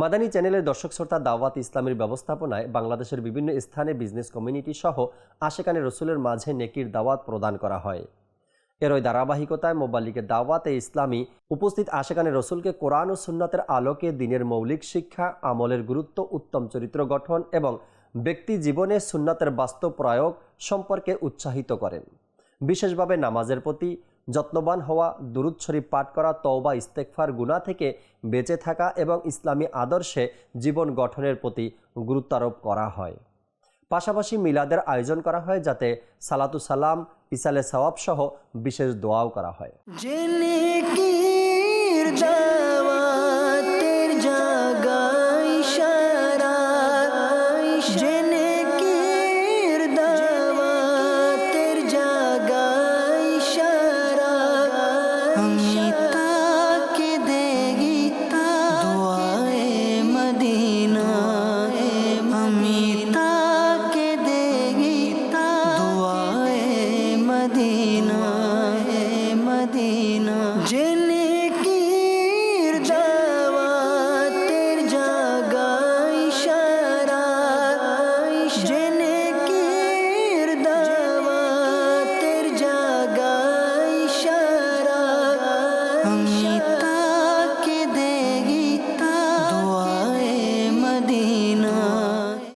মাদানী চ্যানেলের দর্শক শ্রোতা দাওয়াত ইসলামের ব্যবস্থাপনায় বাংলাদেশের বিভিন্ন স্থানে বিজনেস কমিউনিটি সহ আশেকানে রসুলের মাঝে নেকির দাওয়াত প্রদান করা হয়। এর ওই ধারাবাহিকতায় মোবাল্লিকের দাওয়াতে ইসলামী উপস্থিত আশেকানে রসুলকে কোরআন ও সুন্নাতের আলোকে দিনের মৌলিক শিক্ষা, আমলের গুরুত্ব, উত্তম চরিত্র গঠন এবং ব্যক্তি জীবনে সুন্নাতের বাস্তব প্রয়োগ সম্পর্কে উৎসাহিত করেন। বিশেষভাবে নামাজের প্রতি যত্নবান হওয়া, দুরুদ শরীফ পাঠ করা, তওবা ইস্তেকফার গুণা থেকে বেঁচে থাকা এবং ইসলামী আদর্শে জীবন গঠনের প্রতি গুরুত্বারোপ করা হয়। পাশাপাশি মিলাদের আয়োজন করা হয় যাতে সালাতু সালাম ইসালে সওয়াব সহ বিশেষ দোয়াও করা হয়। আমি তাকে দেগি দোয়ায়ে মদিনা আমি তাকে দেগি দোয়ায়ে মদিনা মদিনা জেনে কির দাওয়াতের জাগাই সারা দাওয়াতের জাগাই সারা আমি